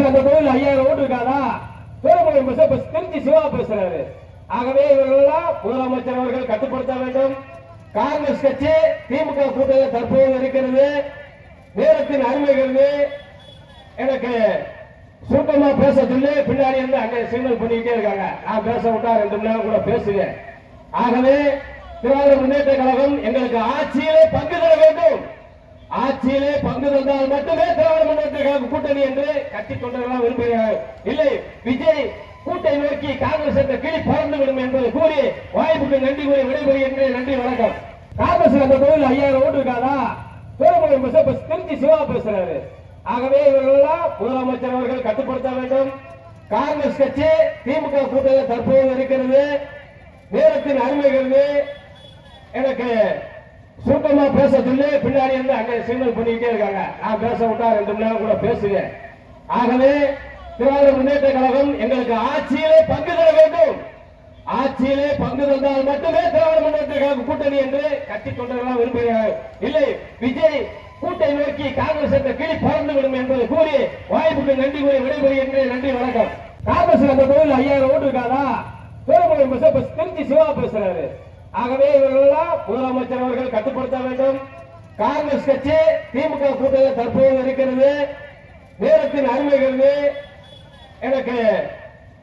அந்த கோயில் ஐயாயிரம் ஓட்டு இருக்காதா? தூரமொழி இப்ப திருச்சி சிவா பேசுறாரு. ஆகவே இவர்களெல்லாம் முதலமைச்சர் அவர்கள் கட்டுப்படுத்த வேண்டும். காங்கிரஸ் கட்சி திமுக கூட்டணி தற்போது இருக்கிறது. நேரத்தின் அருமைகிறது எனக்கு சுருக்கமா பேச சொல்லி பின்னாடி இருந்து அங்கே சிக்னல் பண்ணிக்கிட்டே இருக்காங்க. நான் பேச விட்டா ரெண்டு மணி நேரம் கூட பேசுவேன். ஆகவே திராவிட முன்னேற்ற கழகம் எங்களுக்கு ஆட்சியிலே பங்கு தர வேண்டும். ஆட்சியிலே பங்கு தந்தால் மட்டுமே திராவிட முன்னேற்ற கழக கூட்டணி என்று கட்சி தொண்டர்களாக விரும்புகிறார் இல்லை விஜய் கூட்டை நோக்கி காங்கிரஸ் என்ற கிளி பறந்து விடும் என்பதை கூறி வாய்ப்புக்கு நன்றி கூறி விடைபெறுகின்றேன் நன்றி வணக்கம். காங்கிரஸ் அந்த தொழில் ஐயாயிரம் ஓட்டு இருக்காதா? தூரமொழி இப்ப திருச்சி சிவா பேசுறாரு. ஆகவே இவர்களெல்லாம் முதலமைச்சர் அவர்கள் கட்டுப்படுத்த வேண்டும். காங்கிரஸ் கட்சி திமுக கூட்டத்தில் தற்போது இருக்கிறது. நேரத்தின் அருமைகிறது எனக்கு சுருக்கமா பேச சொல்லி பின்னாடி இருந்து அங்கே சிக்னல் பண்ணிக்கிட்டே இருக்காங்க. நான் பேச விட்டா ரெண்டு மணி நேரம் கூட பேசுவேன். ஆகவே திராவிட முன்னேற்ற கழகம் எங்களுக்கு ஆட்சியிலே பங்கு தர வேண்டும். ஆட்சியிலே பங்கு தந்தால் மட்டுமே திருவாரூர் முன்னேற்ற கழக கூட்டணி என்று கட்சி தொண்டர்களால் விரும்புகிறார்கள். இல்லை விஜய் கூட்டை நோக்கி காங்கிரஸ் என்ற கிளி பறந்து விடும் என்பதை கூறி வாய்ப்புக்கு நன்றி கூறி விடைபெறுகின்றேன் நன்றி வணக்கம். காங்கிரஸ் அந்த தொழில் ஐயாயிரம் ஓட்டு இருக்காதா? தூரமொழி இப்ப திருச்சி சிவா பேசுறாரு. ஆகவே இவர்களெல்லாம் முதலமைச்சர் அவர்கள் கட்டுப்படுத்த வேண்டும். காங்கிரஸ் கட்சி திமுக கூட்டத்தில் தற்போது இருக்கிறது. நேரத்தின் அருமைகிறது எனக்கு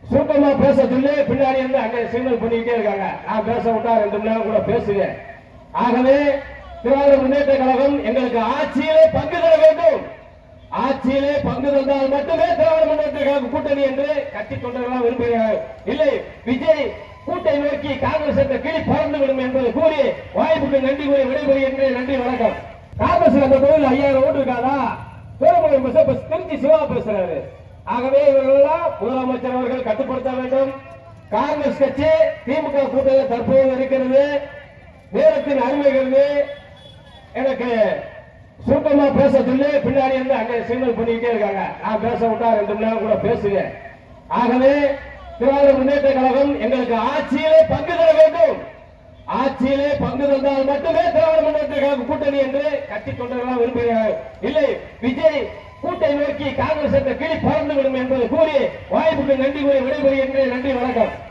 சுருக்கமா பேச சொல்லி பின்னாடி இருந்து அங்கே சிக்னல் பண்ணிக்கிட்டே இருக்காங்க. நான் பேச விட்டா ரெண்டு மணி நேரம் கூட பேசுவேன். ஆகவே திருவாரூர் முன்னேற்ற கழகம் எங்களுக்கு ஆட்சியிலே பங்கு தர வேண்டும். ஆட்சியிலே பங்கு தந்தால் மட்டுமே திராவிட முன்னேற்ற கழக கூட்டணி என்று கட்சி தொண்டர்களாக விரும்புகிறார்கள். இல்லை விஜய் கூட்டை நோக்கி காங்கிரஸ் என்ற கிளி பறந்து விடும் என்பதை கூறி வாய்ப்புக்கு நன்றி கூறி விடைபெறுகின்றேன் நன்றி வணக்கம். காங்கிரஸ் அந்த தொழில் ஐயாயிரம் ஓட்டு இருக்காதா? தூரமொழி பஸ் திருச்சி சிவா பேசுறாரு. ஆகவே இவர்களெல்லாம் முதலமைச்சர் அவர்கள் கட்டுப்படுத்த வேண்டும். காங்கிரஸ் கட்சி திமுக கூட்டணி தற்போது இருக்கிறது. நேரத்தின் அருமைகிறது எனக்கு சுருக்கமா பேச சொல்லி பின்னாடி இருந்து அங்கே சிக்னல் பண்ணிக்கிட்டே இருக்காங்க. நான் பேச விட்டா ரெண்டு மணி நேரம் கூட பேசுவேன். ஆகவே திராவிட முன்னேற்ற கழகம் எங்களுக்கு ஆட்சியிலே பங்கு தர வேண்டும். ஆட்சியிலே பங்கு தந்தால் மட்டுமே திராவிட முன்னேற்ற கழக கூட்டணி என்று கட்சி தொண்டர்களால் விரும்புகிறார்கள். இல்லை விஜய் கூட்டை நோக்கி காங்கிரஸ் என்ற கிளி பறந்துவிடும் விடும் கூறி வாய்ப்புக்கு நன்றி கூறி விடைபெறுகின்றேன் நன்றி வணக்கம்.